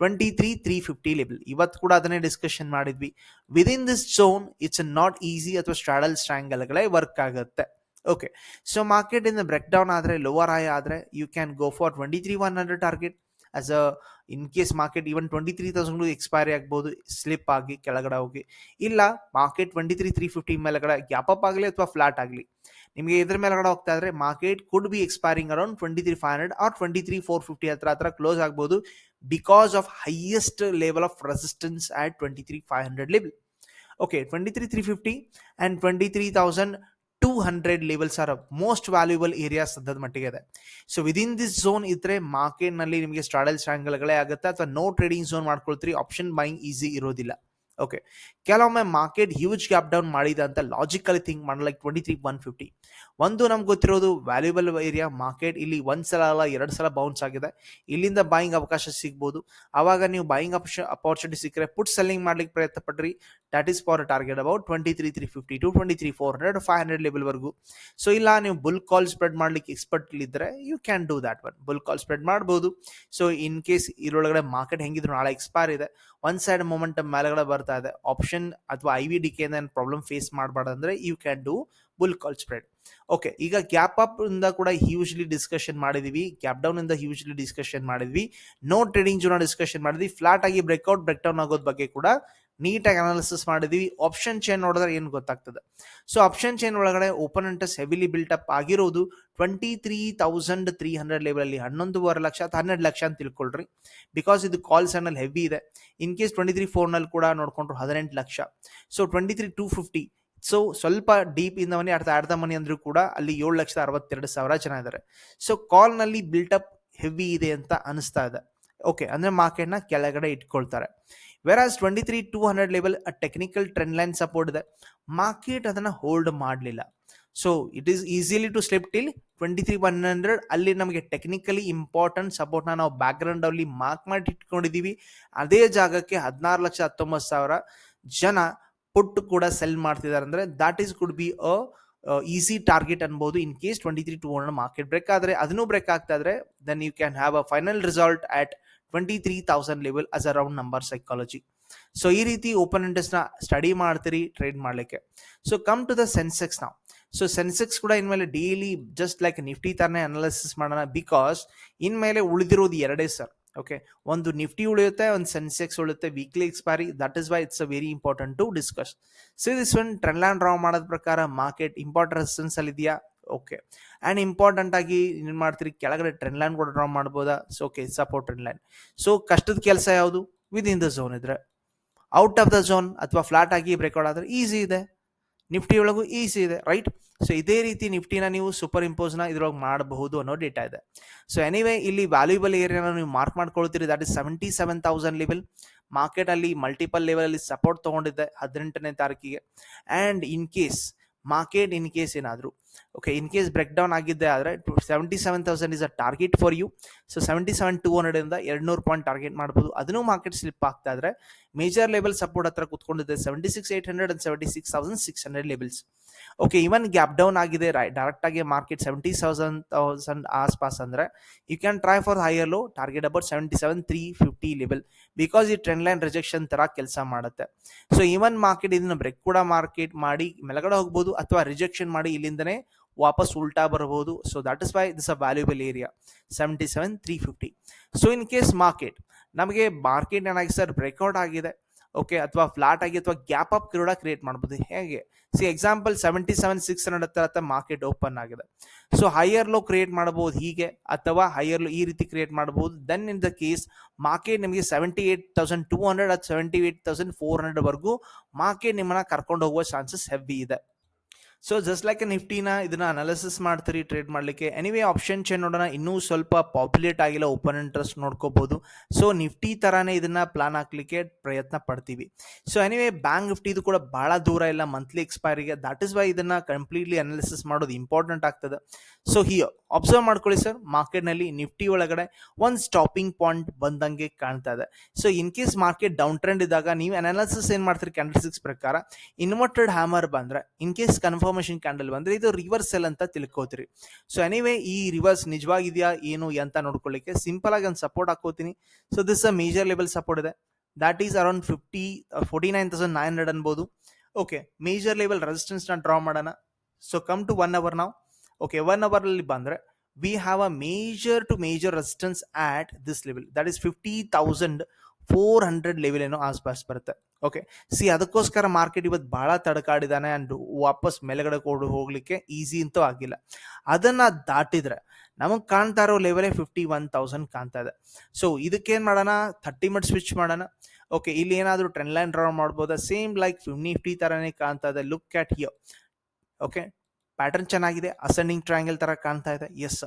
[SPEAKER 1] twenty three three fifty level ಇವತ್ತು ಕೂಡ ಅದನ್ನೇ ಡಿಸ್ಕಷನ್ ಮಾಡಿದ್ವಿ. Within this zone it's not easy ಅಥವಾ ಸ್ಟ್ರಾಡಲ್ ಸ್ಟ್ರಾಂಗಲ್ಗಳೇ ವರ್ಕ್ ಆಗುತ್ತೆ. ಓಕೆ ಸೊ ಮಾರ್ಕೆಟ್ ಇಂದ ಬ್ರೇಕ್ ಡೌನ್ ಆದರೆ ಲೋವರ್ ಐ ಆದರೆ you can go for twenty three one hundred target as a in case market even twenty three thousand expiry ಆಗ್ಬೋದು slip ಆಗಿ ಕೆಳಗಡೆ ಹೋಗಿ ಇಲ್ಲ market twenty three three fifty ಮೇಲೆಗಡೆ gap up ಆಗಲಿ ಅಥವಾ ಫ್ಲಾಟ್ ಆಗಲಿ ನಿಮಗೆ ಇದ್ರ ಮೇಲೆಗಡೆ ಹೋಗ್ತಾ ಇದ್ರೆ market could be expiring around twenty three five hundred or twenty three four fifty ಹತ್ರ ಹತ್ರ ಕ್ಲೋಸ್ ಆಗ್ಬೋದು because of highest level of resistance at twenty three five hundred level okay twenty three three fifty and twenty three thousand two hundred levels are most valuable area ಸದ್ಯದ ಮಟ್ಟಿಗೆ ಇದೆ. So within this zone ಇದ್ರೆ ಮಾರ್ಕೆಟ್ನಲ್ಲಿ ನಿಮಗೆ straddle ಸ್ಟ್ಯಾಂಗಲ್ಗಳೇ ಆಗುತ್ತೆ, ಅಥವಾ no trading zone ಮಾಡ್ಕೊಳ್ತೀರಿ ಆಪ್ಷನ್ ಬೈಯಿಂಗ್ ಈಸಿ ಇರೋದಿಲ್ಲ. ಓಕೆ ಕೆಲವೊಮ್ಮೆ ಮಾರ್ಕೆಟ್ ಹ್ಯೂಜ್ ಗ್ಯಾಪ್ ಡೌನ್ ಮಾಡಿದೆ ಅಂತ ಲಾಜಿಕಲಿ ಥಿಂಕ್ ಮಾಡೋ like twenty three one fifty ಒಂದು ನಮ್ಗೆ ಗೊತ್ತಿರೋದು ವ್ಯಾಲ್ಯೂಬಲ್ ಏರಿಯಾ ಮಾರ್ಕೆಟ್ ಇಲ್ಲಿ ಒಂದು ಸಲ ಅಲ್ಲ, ಎರಡು ಸಲ ಬೌನ್ಸ್ ಆಗಿದೆ. ಇಲ್ಲಿಂದ ಬಾಯಿಂಗ್ ಅವಕಾಶ ಸಿಗ್ಬೋದು. ಆವಾಗ ನೀವು ಬಾಯಿಂಗ್ ಆಪ್ಷನ್ ಅಪಾರ್ಚುನಿಟಿ ಸಿಕ್ಕರೆ ಪುಟ್ ಸೆಲ್ಲಿಂಗ್ ಮಾಡ್ಲಿಕ್ಕೆ ಪ್ರಯತ್ನ ಪಡ್ರಿ. That is for target about twenty three three fifty to twenty three four hundred five hundred ಲೆವೆಲ್ವರೆಗೂ so ಇಲ್ಲ ನೀವು ಬುಲ್ ಕಾಲ್ ಸ್ಪ್ರೆಡ್ ಮಾಡ್ಲಿಕ್ಕೆ ಎಕ್ಸ್ಪರ್ಟ್ ಇದ್ದರೆ you can do that one bull call spread ಮಾಡ್ಬೋದು. So in case ಇದರೊಳಗಡೆ market ಹೆಂಗಿದ್ರು ನಾಳೆ expire ಇದೆ. One side momentum ಮೇಲೆಗಡೆ ಬರ್ತಾ ಇದೆ ಆಪ್ಷನ್ ಅಥವಾ I V decay problem face ಮಾಡಬಾರ್ದಂದ್ರೆ you can do bull call spread okay ಈಗ ಗ್ಯಾಪ್ ಅಪ್ ಇಂದ ಕೂಡ ಹ್ಯೂಜ್ಲಿ ಡಿಸ್ಕಷನ್ ಮಾಡಿದೀವಿ. ಗ್ಯಾಪ್ ಡೌನ್ ಇಂದ ಹ್ಯೂಜ್ಲಿ ಡಿಸ್ಕಷನ್ ಮಾಡಿದ್ವಿ. ನೋ ಟ್ರೇಡಿಂಗ್ ಜೋನ ಡಿಸ್ಕಷನ್ ಮಾಡಿದ್ವಿ. ಫ್ಲಾಟ್ ಆಗಿ ಬ್ರೇಕ್ಔಟ್ ಬ್ರೇಕ್ ಡೌನ್ ಆಗೋದ್ ಬಗ್ಗೆ ಕೂಡ ನೀಟಾಗಿ ಅನಾಲಿಸಿಸ್ ಮಾಡಿದೀವಿ. ಆಪ್ಷನ್ ಚೈನ್ ನೋಡಿದ್ರೆ ಏನು ಗೊತ್ತಾಗ್ತದೆ? ಸೊ ಆಪ್ಷನ್ ಚೈನ್ ಒಳಗಡೆ open interest heavily built up ಆಗಿರೋದು twenty three thousand three hundred ಲೆವೆಲಲ್ಲಿ ಹನ್ನೊಂದುವರೆ ಲಕ್ಷ ಹನ್ನೆರಡು ಲಕ್ಷ ಅಂತ ತಿಳ್ಕೊಳ್ರಿ. ಬಿಕಾಸ್ ಇದು ಕಾಲ್ ಸೈನಲ್ಲಿ ಹೆವಿ ಇದೆ. ಇನ್ ಕೇಸ್ ಟ್ವೆಂಟಿ ತ್ರೀ ಫೋರ್ನಲ್ಲಿ ಕೂಡ ನೋಡಿಕೊಂಡ್ರು ಹದಿನೆಂಟು lakh. So twenty three two fifty so ಸ್ವಲ್ಪ ಡೀಪ್ ಇಂದ ಮನಿ ಅರ್ಧ ಅರ್ಧ ಮನಿ ಅಂದ್ರೂ ಕೂಡ ಅಲ್ಲಿ ಏಳು ಲಕ್ಷದ ಅರವತ್ತೆರಡು ಸಾವಿರ ಜನ ಇದ್ದಾರೆ ಸೊ ಕಾಲ್ನಲ್ಲಿ ಬಿಲ್ಟಪ್ ಹೆವಿ ಇದೆ ಅಂತ ಅನಿಸ್ತಾ ಇದೆ. ಓಕೆ ಅಂದರೆ ಮಾರ್ಕೆಟ್ನ ಕೆಳಗಡೆ ಇಟ್ಕೊಳ್ತಾರೆ. Whereas twenty three two hundred level technical trend line support ಇದೆ ಮಾರ್ಕೆಟ್ ಅದನ್ನು ಹೋಲ್ಡ್ ಮಾಡಲಿಲ್ಲ. So it is easily to slip till twenty three one hundred ಅಲ್ಲಿ ನಮಗೆ ಟೆಕ್ನಿಕಲಿ ಇಂಪಾರ್ಟೆಂಟ್ ಸಪೋರ್ಟ್ನ ನಾವು ಬ್ಯಾಕ್ಗ್ರೌಂಡಲ್ಲಿ ಮಾರ್ಕ್ ಮಾಡಿ ಇಟ್ಕೊಂಡಿದ್ದೀವಿ ಅದೇ ಜಾಗಕ್ಕೆ ಹದಿನಾರು ಲಕ್ಷ ಹತ್ತೊಂಬತ್ತು ಸಾವಿರ ಜನ ಪುಟ್ ಕೂಡ ಸೆಲ್ ಮಾಡ್ತಿದ್ದಾರೆ ಅಂದರೆ that is could be a easy target ಅನ್ಬೋದು in case twenty three two hundred market break ಆದರೆ, ಅದನ್ನು ಬ್ರೇಕ್ ಆಗ್ತಾ ಇದ್ರೆ then you can have a final result at twenty three thousand level as a round number psychology so ಈ ರೀತಿ open ಇಂಟ್ರೆಸ್ಟ್ನ study ಮಾಡ್ತೀರಿ trade ಮಾಡಲಿಕ್ಕೆ. So come to the Sensex ನಾವು ಸೊ ಸೆನ್ಸೆಕ್ಸ್ ಕೂಡ ಇನ್ಮೇಲೆ ಡೈಲಿ ಜಸ್ಟ್ ಲೈಕ್ ನಿಫ್ಟಿ ತರನೇ analysis ಮಾಡೋಣ ಬಿಕಾಸ್ ಇನ್ಮೇಲೆ ಉಳಿದಿರೋದು ಎರಡೇ ಸರ್ ಓಕೆ ಒಂದು ನಿಫ್ಟಿ ಉಳಿಯುತ್ತೆ, ಒಂದು ಸೆನ್ಸೆಕ್ಸ್ ಉಳಿಯುತ್ತೆ weekly expiry that is why it's a very important to discuss so this one trend draw ಮಾಡೋದ ಪ್ರಕಾರ ಮಾರ್ಕೆಟ್ ಇಂಪಾರ್ಟೆಂಟ್ ರೆಸಿಸ್ಟೆನ್ಸ್ ಅಲ್ಲಿ ಇದೆಯಾ ಓಕೆ ಆ್ಯಂಡ್ ಇಂಪಾರ್ಟೆಂಟ್ ಆಗಿ ಏನು ಮಾಡ್ತೀರಿ? ಕೆಳಗಡೆ ಟ್ರೆಂಡ್ ಲೈನ್ ಕೂಡ ಡ್ರಾ ಮಾಡ್ಬೋದಾ? So okay support trend line so ಕಷ್ಟದ ಕೆಲಸ ಯಾವುದು? ವಿದ್ ಇನ್ ದ ಝೋನ್ ಇದ್ರೆ. ಔಟ್ ಆಫ್ ದ ಝೋನ್ ಅಥವಾ ಫ್ಲಾಟ್ ಆಗಿ ಬ್ರೇಕ್ಔಟ್ ಆದರೆ ಈಸಿ ಇದೆ. ನಿಫ್ಟಿ ಒಳಗೂ ಈಸಿ ಇದೆ ರೈಟ್ ಸೊ ಇದೇ ರೀತಿ ನಿಫ್ಟಿನ ನೀವು ಸೂಪರ್ ಇಂಪೋಸ್ನ ಇದ್ರೊಳಗೆ ಮಾಡಬಹುದು ಅನ್ನೋ ಡೇಟಾ ಇದೆ. ಸೊ ಎನಿವೇ ಇಲ್ಲಿ ವ್ಯಾಲ್ಯೂಬಲ್ ಏರಿಯಾನ ನೀವು mark ಮಾಡ್ಕೊಳ್ತೀರಿ. That is seventy seven thousand level market ಅಲ್ಲಿ ಮಲ್ಟಿಪಲ್ ಲೆವೆಲಲ್ಲಿ ಸಪೋರ್ಟ್ ತಗೊಂಡಿದ್ದೆ ಹದಿನೆಂಟನೇ ತಾರೀಕಿಗೆ. And in case market in case ಏನಾದರೂ. Okay in case break down ಆಗಿದ್ದೆ ಆದರೆ seventy seven thousand is a target for you so seventy seven two ಹಂಡ್ರೆಡಿಂದ ಎರಡು ನೂರು ಪಾಯಿಂಟ್ ಟಾರ್ಗೆಟ್ ಮಾಡ್ಬೋದು. ಅದನ್ನು ಮಾರ್ಕೆಟ್ ಸ್ಲಿಪ್ ಆಗ್ತಾ ಇದ್ರೆ ಮೇಜರ್ ಲೆವೆಲ್ ಸಪೋರ್ಟ್ ಹತ್ರ ಕುತ್ಕೊಂಡಿದೆ. Seventy six eight hundred and seventy six thousand six hundred levels okay even gap down ಆಗಿದೆ direct ಆಗಿ market seventy thousand thousand ಆಸ್ಪಾಸ್ ಅಂದ್ರೆ you can try for higher low target about seventy seven three fifty level because ಈ trend line rejection ತರ ಕೆಲಸ ಮಾಡುತ್ತೆ. So even market ಇದನ್ನ break ಕೂಡ ಮಾರ್ಕೆಟ್ ಮಾಡಿ ಮೆಲಗಡೆ ಹೋಗ್ಬೋದು ಅಥವಾ ರಿಜೆಕ್ಷನ್ ಮಾಡಿ ಇಲ್ಲಿಂದನೇ ವಾಪಸ್ ಉಲ್ಟಾ ಬರಬಹುದು. So that is why this a valuable area seventy seven three fifty so in case market ನಮಗೆ ಮಾರ್ಕೆಟ್ ಏನಾಗಿ ಸರ್ ಬ್ರೇಕ್ಔಟ್ ಆಗಿದೆ. ಓಕೆ ಅಥವಾ ಫ್ಲಾಟ್ ಆಗಿ ಅಥವಾ ಗ್ಯಾಪ್ ಅಪ್ ಕೂಡ ಕ್ರಿಯೇಟ್ ಮಾಡ್ಬೋದು. ಹೇಗೆ? See example seventy seven six hundred ಹತ್ರ ಮಾರ್ಕೆಟ್ ಓಪನ್ ಆಗಿದೆ. ಸೊ ಹೈಯರ್ ಲೋ ಕ್ರಿಯೇಟ್ ಮಾಡ್ಬೋದು ಹೀಗೆ, ಅಥವಾ ಹೈಯರ್ ಲೋ ಈ ರೀತಿ ಕ್ರಿಯೇಟ್ ಮಾಡ್ಬೋದು then in the case market ನಿಮಗೆ seventy eight thousand two hundred ಅಥವಾ seventy eight thousand four hundred ವರೆಗೂ ಮಾರ್ಕೆಟ್ ನಿಮ್ಮನ್ನ ಕರ್ಕೊಂಡು ಹೋಗುವ ಚಾನ್ಸಸ್ ಹೆವಿ ಇದೆ. ಸೊ ಜಸ್ಟ್ ಲೈಕ್ ನಿಫ್ಟಿನ ಇದನ್ನ ಅನಾಲಿಸಿಸ್ ಮಾಡ್ತೀರಿ ಟ್ರೇಡ್ ಮಾಡಲಿಕ್ಕೆ ಎನಿವೇ ಆಪ್ಷನ್ ಚೇನ್ ನೋಡೋಣ, ಇನ್ನೂ ಸ್ವಲ್ಪ ಪಾಪ್ಯುಲೇಟ್ ಆಗಿಲ್ಲ ಓಪನ್ ಇಂಟ್ರೆಸ್ಟ್ ನೋಡ್ಕೋಬಹುದು ಸೊ ನಿಫ್ಟಿ ಥರಾನೇ ಇದನ್ನ ಪ್ಲಾನ್ ಹಾಕ್ಲಿಕ್ಕೆ ಪ್ರಯತ್ನ ಪಡ್ತೀವಿ. ಸೊ ಎನಿವೇ ಬ್ಯಾಂಕ್ ನಿಫ್ಟಿದು ಕೂಡ ಭಾಳ ದೂರ ಇಲ್ಲ ಮಂತ್ಲಿ ಎಕ್ಸ್ಪೈರಿಗೆ ದಟ್ ಇಸ್ ವೈ ಇದನ್ನ ಕಂಪ್ಲೀಟ್ಲಿ ಅನಾಲಿಸಿಸ್ ಮಾಡೋದು ಇಂಪಾರ್ಟೆಂಟ್ ಆಗ್ತದೆ. ಸೊ ಹಿಯರ್ ಅಬ್ಸರ್ವ್ ಮಾಡ್ಕೊಳ್ಳಿ ಸರ್ ಮಾರ್ಕೆಟ್ನಲ್ಲಿ ನಿಫ್ಟಿ ಒಳಗಡೆ ಒಂದು ಸ್ಟಾಪಿಂಗ್ ಪಾಯಿಂಟ್ ಬಂದಂಗೆ ಕಾಣ್ತಾ ಇದೆ. So in case market down trend ಇದ್ದಾಗ, ನೀವು ಅನಾಲಿಸಿಸ್ ಏನ್ ಮಾಡ್ತೀರಿ ಕ್ಯಾಂಡಲ್ ಸಿಕ್ಸ್ ಪ್ರಕಾರ? ಇನ್ವರ್ಟೆಡ್ ಹ್ಯಾಮರ್ ಬಂದ್ರೆ ಇನ್ ಕೇಸ್ ಕನ್ಫರ್ಮೇಷನ್ ಕ್ಯಾಂಡಲ್ ಬಂದ್ರೆ ಇದು ರಿವರ್ಸ್ ಸೆಲ್ ಅಂತ ತಿಳ್ಕೋತೀರಿ. ಸೊ ಎನಿವೇ ಈ ರಿವರ್ಸ್ ನಿಜವಾಗಿದೆಯಾ, ಏನು ಅಂತ ನೋಡ್ಕೊಳ್ಳಿಕ್ಕೆ ಸಿಂಪಲ್ ಆಗಿ ಒಂದು ಸಪೋರ್ಟ್ ಹಾಕೋತೀನಿ. So this a major level support ಇದೆ. That is around fifty forty nine thousand nine hundred ಅನ್ಬೋದು. ಓಕೆ ಮೇಜರ್ ಲೆವೆಲ್ ರೆಸಿಸ್ಟೆನ್ಸ್ನ ಡ್ರಾ ಮಾಡೋಣ. So come to one hour ನಾವು ಓಕೆ ಒನ್ ಅವರಲ್ಲಿ ಬಂದರೆ we have a major to major resistance at this level that is fifty thousand four hundred level ಏನೋ ಆಸ್ಪಾಸ್ ಬರುತ್ತೆ. Okay C ಅದಕ್ಕೋಸ್ಕರ ಮಾರ್ಕೆಟ್ ಇವತ್ತು ಭಾಳ ತಡಕಾಡಿದಾನೆ ಆ್ಯಂಡ್ ವಾಪಸ್ ಮೇಲೆಗಡೆ ಕೊಡು ಹೋಗ್ಲಿಕ್ಕೆ ಈಸಿ ಅಂತೂ ಆಗಿಲ್ಲ. ಅದನ್ನ ದಾಟಿದ್ರೆ ನಮಗೆ ಕಾಣ್ತಾ ಇರೋ ಲೆವೆಲೇ ಫಿಫ್ಟಿ ಒನ್ ತೌಸಂಡ್ ಕಾಣ್ತಾ ಇದೆ. ಸೊ ಇದಕ್ಕೇನು ಮಾಡೋಣ? ಥರ್ಟಿ ಮಿನಿಟ್ ಸ್ವಿಚ್ ಮಾಡೋಣ. ಓಕೆ ಇಲ್ಲಿ ಏನಾದರೂ ಟ್ರೆಂಡ್ ಲೈನ್ ಡ್ರಾ ಮಾಡ್ಬೋದಾ? ಸೇಮ್ ಲೈಕ್ ನಿಫ್ಟಿ ಥರನೇ ಕಾಣ್ತಾ ಇದೆ. Look at here okay pattern ಚೆನ್ನಾಗಿದೆ. ಅಸೆಂಡಿಂಗ್ ಟ್ರಯಾಂಗಲ್ ಥರ ಕಾಣ್ತಾ ಇದೆ. Yes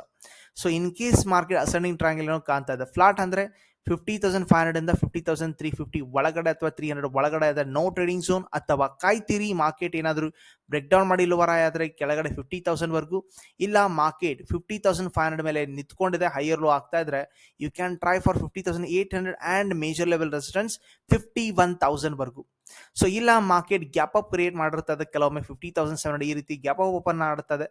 [SPEAKER 1] so in case market ascending triangle ಏನೋ ಕಾಣ್ತಾ ಇದೆ. ಫ್ಲಾಟ್ ಅಂದರೆ ಫಿಫ್ಟಿ ತೌಸಂಡ್ ಫೈವ್ ಹಂಡ್ರೆಡ್ ಇಂದ ಫಿಫ್ಟಿ ತೌಸಂಡ್ ತ್ರೀ ಫಿಫ್ಟಿ ಒಳಗಡೆ ಅಥವಾ ತ್ರೀ ಹಂಡ್ರೆಡ್ ಒಳಗಡೆ ಆದರೆ ನೋ ಟ್ರೇಡಿಂಗ್ ಝೋನ್ ಅಥವಾ ಕಾಯ್ತೀರಿ ಮಾರ್ಕೆಟ್ ಏನಾದರೂ ಬ್ರೇಕ್ ಡೌನ್ ಮಾಡಿ ಲೋವರ್ ಆದರೆ ಕೆಳಗಡೆ ಫಿಫ್ಟಿ ತೌಸಂಡ್ವರೆಗೂ ಇಲ್ಲ market fifty thousand five hundred ಮೇಲೆ ನಿಂತ್ಕೊಂಡಿದೆ ಹೈಯರ್ ಲೋ ಆಗ್ತಾ ಇದ್ರೆ you can try for fifty thousand eight hundred and major level resistance fifty one ತೌಸಂಡ್ವರೆಗೂ so ಇಲ್ಲ ಮಾರ್ಕೆಟ್ ಗ್ಯಾಪ್ ಅಪ್ ಕ್ರಿಯೇಟ್ ಮಾಡಿರ್ತದೆ. ಕೆಲವೊಮ್ಮೆ ಫಿಫ್ಟಿ ತೌಸಂಡ್ ಸೆವೆನ್ ಈ ರೀತಿ ಗ್ಯಾಪ್ ಅಪ್ ಓಪನ್ ಮಾಡುತ್ತದೆ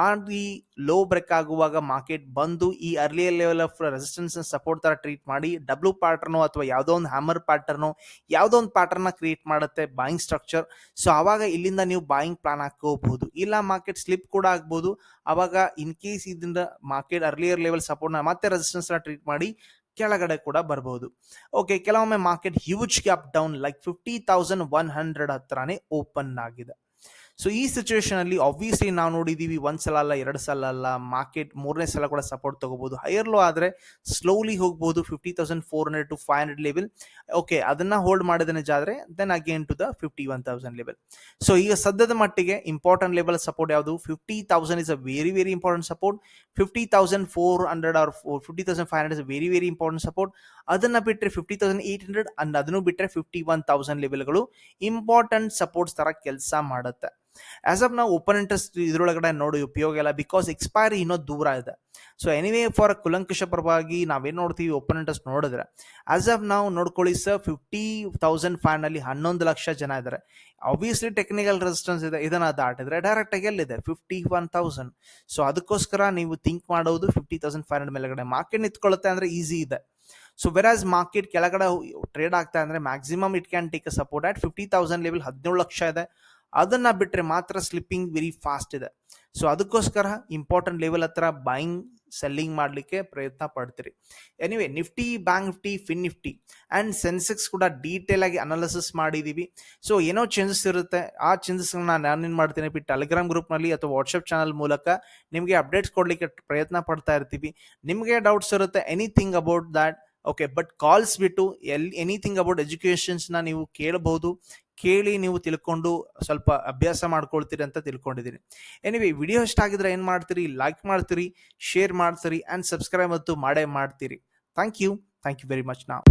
[SPEAKER 1] ಮಾಡಿ ಲೋ ಬ್ರೇಕ್ ಆಗುವಾಗ ಮಾರ್ಕೆಟ್ ಬಂದು ಈ earlier level of resistance support ತರ ಟ್ರೀಟ್ ಮಾಡಿ ಡಬ್ಲ್ಯೂ ಪ್ಯಾಟರ್ನು ಅಥವಾ ಯಾವುದೋ ಒಂದು ಹ್ಯಾಮರ್ ಪ್ಯಾಟರ್ನು ಯಾವುದೋ ಒಂದು ಪ್ಯಾಟರ್ನ ಕ್ರಿಯೇಟ್ ಮಾಡುತ್ತೆ ಬಾಯಿಂಗ್ ಸ್ಟ್ರಕ್ಚರ್ ಸೊ ಅವಾಗ ಇಲ್ಲಿಂದ ನೀವು ಬಾಯಿಂಗ್ ಪ್ಲಾನ್ ಹಾಕೋಬಹುದು. ಇಲ್ಲ ಮಾರ್ಕೆಟ್ ಸ್ಲಿಪ್ ಕೂಡ ಆಗ್ಬೋದು. ಅವಾಗ ಇನ್ ಕೇಸ್ ಇದರಿಂದ ಮಾರ್ಕೆಟ್ ಅರ್ಲಿಯರ್ ಲೆವೆಲ್ ಸಪೋರ್ಟ್ನ ಮತ್ತೆ ರೆಸಿಸ್ಟೆನ್ಸ್ ಟ್ರೀಟ್ ಮಾಡಿ ಕೆಳಗಡೆ ಕೂಡ ಬರಬಹುದು ಓಕೆ ಕೆಲವೊಮ್ಮೆ market huge gap down like fifty thousand one hundred ಹತ್ರನೇ ಓಪನ್ ಆಗಿದೆ. ಸೊ ಈ ಸಿಚುವೇಶನ್ ಅಲ್ಲಿ ಆಬ್ವಿಯಸ್ಲಿ ನಾವು ನೋಡಿದೀವಿ ಒಂದ್ ಸಲ ಅಲ್ಲ, ಎರಡು ಸಲ ಅಲ್ಲ ಮಾರ್ಕೆಟ್ ಮೂರನೇ ಸಲ ಕೂಡ ಸಪೋರ್ಟ್ ತಗೋಬಹುದು ಹೈಯರ್ ಲೋ ಆದ್ರೆ ಸ್ಲೋಲಿ ಹೋಗ್ಬೋದು fifty thousand four hundred to five hundred level okay ಅದನ್ನ ಹೋಲ್ಡ್ ಮಾಡಿದ್ರೆ ಜಾದ್ರೆ then again to the fifty one thousand level so ಈಗ ಸದ್ಯದ ಮಟ್ಟಿಗೆ ಇಂಪಾರ್ಟೆಂಟ್ ಲೆವೆಲ್ ಸಪೋರ್ಟ್ ಯಾವುದು? Fifty thousand is a very very important support fifty thousand four hundred or fifty thousand five hundred is very very important support ಅದನ್ನ ಬಿಟ್ಟರೆ fifty thousand eight hundred and ಅದನ್ನು ಬಿಟ್ಟರೆ fifty one thousand ಲೆವೆಲ್ಗಳು important supports ತರ ಕೆಲಸ ಮಾಡುತ್ತೆ. As of ನಾವು open interest ಇದ್ರೊಳಗಡೆ ನೋಡಿ ಉಪಯೋಗ ಇಲ್ಲ ಬಿಕಾಸ್ ಎಕ್ಸ್ಪೈರಿ ಇನ್ನೂ ದೂರ ಇದೆ. ಸೊ ಎನಿವೇ ಫಾರ್ ಕುಲಂಕುಷ ಪರವಾಗಿ ನಾವೇನು ನೋಡ್ತೀವಿ ಓಪನ್ ಇಂಟ್ರೆಸ್ಟ್ ನೋಡಿದ್ರೆ ಆಸ್ ಆಫ್ ನಾವು ನೋಡ್ಕೊಳ್ಳಿ ಸರ್ ಫಿಫ್ಟಿ ತೌಸಂಡ್ ಫೈನಲ್ಲಿ ನಲ್ಲಿ ಹನ್ನೊಂದು ಲಕ್ಷ ಜನ ಇದ್ದಾರೆ. ಆಬ್ವಿಯಸ್ಲಿ ಟೆಕ್ನಿಕಲ್ ರೆಸಿಸ್ಟೆನ್ಸ್ ಇದೆ, ಇದನ್ನ ದಾಟಿದ್ರೆ ಡೈರೆಕ್ಟ್ ಆಗಿ ಎಲ್ಲಿದೆ? ಫಿಫ್ಟಿ ಒನ್ ತೌಸಂಡ್ ಸೊ ಅದಕ್ಕೋಸ್ಕರ ನೀವು ಥಿಂಕ್ ಮಾಡೋದು ಫಿಫ್ಟಿ ತೌಸಂಡ್ ಫೈವ್ ಹಂಡ್ರೆಡ್ ಮೇಲೆಗಡೆ. ಮಾರ್ಕೆಟ್ ನಿಂತ್ಕೊಳ್ಳುತ್ತೆ ಅಂದರೆ ಈಸಿ ಇದೆ. ಸೊ ವೆರಾಸ್ ಮಾರ್ಕೆಟ್ ಕೆಳಗಡೆ ಟ್ರೇಡ್ ಆಗ್ತಾ ಅಂದರೆ maximum it can take a support at fifty thousand level ಹದಿನೇಳು ಲಕ್ಷ ಇದೆ. ಅದನ್ನ ಬಿಟ್ಟರೆ ಮಾತ್ರ ಸ್ಲಿಪ್ಪಿಂಗ್ ವೆರಿ ಫಾಸ್ಟ್ ಇದೆ. ಸೊ ಅದಕ್ಕೋಸ್ಕರ ಇಂಪಾರ್ಟೆಂಟ್ ಲೆವೆಲ್ ಹತ್ರ ಬೈಯಿಂಗ್ ಸೆಲ್ಲಿಂಗ್ ಮಾಡಲಿಕ್ಕೆ ಪ್ರಯತ್ನ ಪಡ್ತೀರಿ. Anyway Nifty Bank Nifty Fin Nifty and Sensex ಕೂಡ ಡೀಟೇಲ್ ಆಗಿ ಅನಾಲಿಸಿಸ್ ಮಾಡಿದ್ದೀವಿ ಸೊ ಏನೋ ಚೇಂಜಸ್ ಇರುತ್ತೆ. ಆ ಚೇಂಜಸ್ಗಳನ್ನ ನಾನೇನು ಮಾಡ್ತೀನಿ ಬಿ ಟೆಲಿಗ್ರಾಮ್ ಗ್ರೂಪ್ನಲ್ಲಿ ಅಥವಾ ವಾಟ್ಸಪ್ ಚಾನಲ್ ಮೂಲಕ ನಿಮಗೆ ಅಪ್ಡೇಟ್ಸ್ ಕೊಡಲಿಕ್ಕೆ ಪ್ರಯತ್ನ ಪಡ್ತಾ ಇರ್ತೀವಿ. ನಿಮಗೆ ಡೌಟ್ಸ್ ಇರುತ್ತೆ anything about that okay but calls ಬಿಟ್ಟು ಎಲ್ ಎನಿಥಿಂಗ್ ಅಬೌಟ್ ಎಜುಕೇಷನ್ಸ್ನ ನೀವು ಕೇಳಬಹುದು ಕೇಳಿ ನೀವು ತಿಳ್ಕೊಂಡು ಸ್ವಲ್ಪ ಅಭ್ಯಾಸ ಮಾಡ್ಕೊಳ್ತೀರಿ ಅಂತ ತಿಳ್ಕೊಂಡಿದ್ದೀನಿ. ಎನಿವೆ ವಿಡಿಯೋ ಇಷ್ಟ ಆಗಿದ್ರೆ ಏನು ಮಾಡ್ತೀರಿ? ಲೈಕ್ ಮಾಡ್ತೀರಿ ಶೇರ್ ಮಾಡ್ತೀರಿ ಆ್ಯಂಡ್ ಸಬ್ಸ್ಕ್ರೈಬ್ ಮತ್ತು ಮಾಡೇ ಮಾಡ್ತೀರಿ. Thank you thank you very much ನಾವು